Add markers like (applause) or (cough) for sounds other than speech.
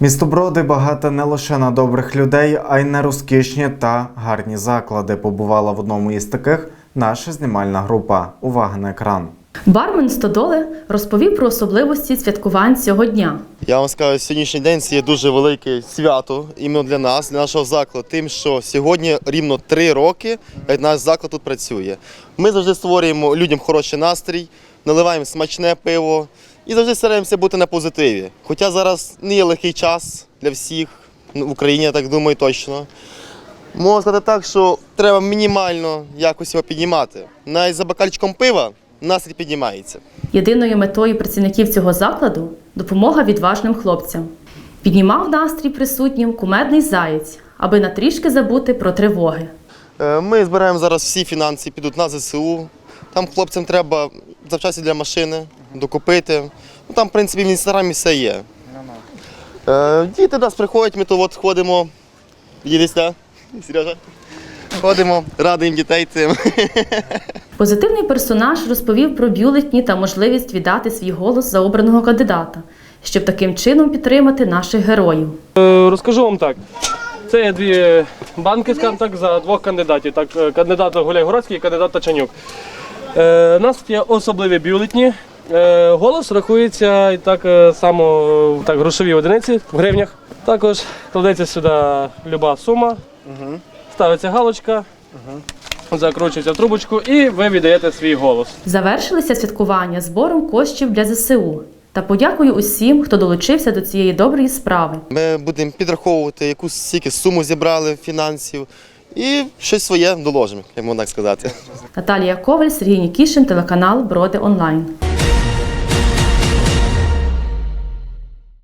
Місто Броди багате не лише на добрих людей, а й на розкішні та гарні заклади. Побувала в одному із таких наша знімальна група. Увага на екран. Бармен Стодоли розповів про особливості святкувань цього дня. Я вам скажу, сьогоднішній день це є дуже велике свято іменно для нас, для нашого закладу, тим, що сьогодні рівно три роки, як наш заклад тут працює. Ми завжди створюємо людям хороший настрій, наливаємо смачне пиво і завжди стараємося бути на позитиві. Хоча зараз не є легкий час для всіх в Україні, я так думаю, точно. Можна сказати так, що треба мінімально якось його піднімати. Навіть за бокальчиком пива настрій піднімається. Єдиною метою працівників цього закладу допомога відважним хлопцям. Піднімав настрій присутнім кумедний заєць, аби на трішки забути про тривоги. Е, Ми збираємо зараз всі фінанси, підуть на ЗСУ. Там хлопцям треба завчасті для машини докупити. Ну, там, в принципі, в інстаграмі все є. Е, Діти до нас приходять, ми то от ходимо. Їдеш, так? Сережа? Ходимо, радуємо дітей цим. (laughs) Позитивний персонаж розповів про бюлетні та можливість віддати свій голос за обраного кандидата, щоб таким чином підтримати наших героїв. Е, Розкажу вам так. Це є дві банки, скажімо так, за двох кандидатів. Так, е, кандидат Гуляй-Городський і кандидат Тачанюк. Е, у нас є особливі бюлетні. Е, голос рахується і так е, само е, так, грошові одиниці в гривнях. Також кладеться сюди люба сума, ставиться галочка, закручується в трубочку і ви віддаєте свій голос. Завершилися святкування збором коштів для ЗСУ та подякую усім, хто долучився до цієї доброї справи. Ми будемо підраховувати, яку стільки суму зібрали фінансів і щось своє доложимо, як можна так сказати. Наталія Коваль, Сергій Нікішин, телеканал Броди Онлайн.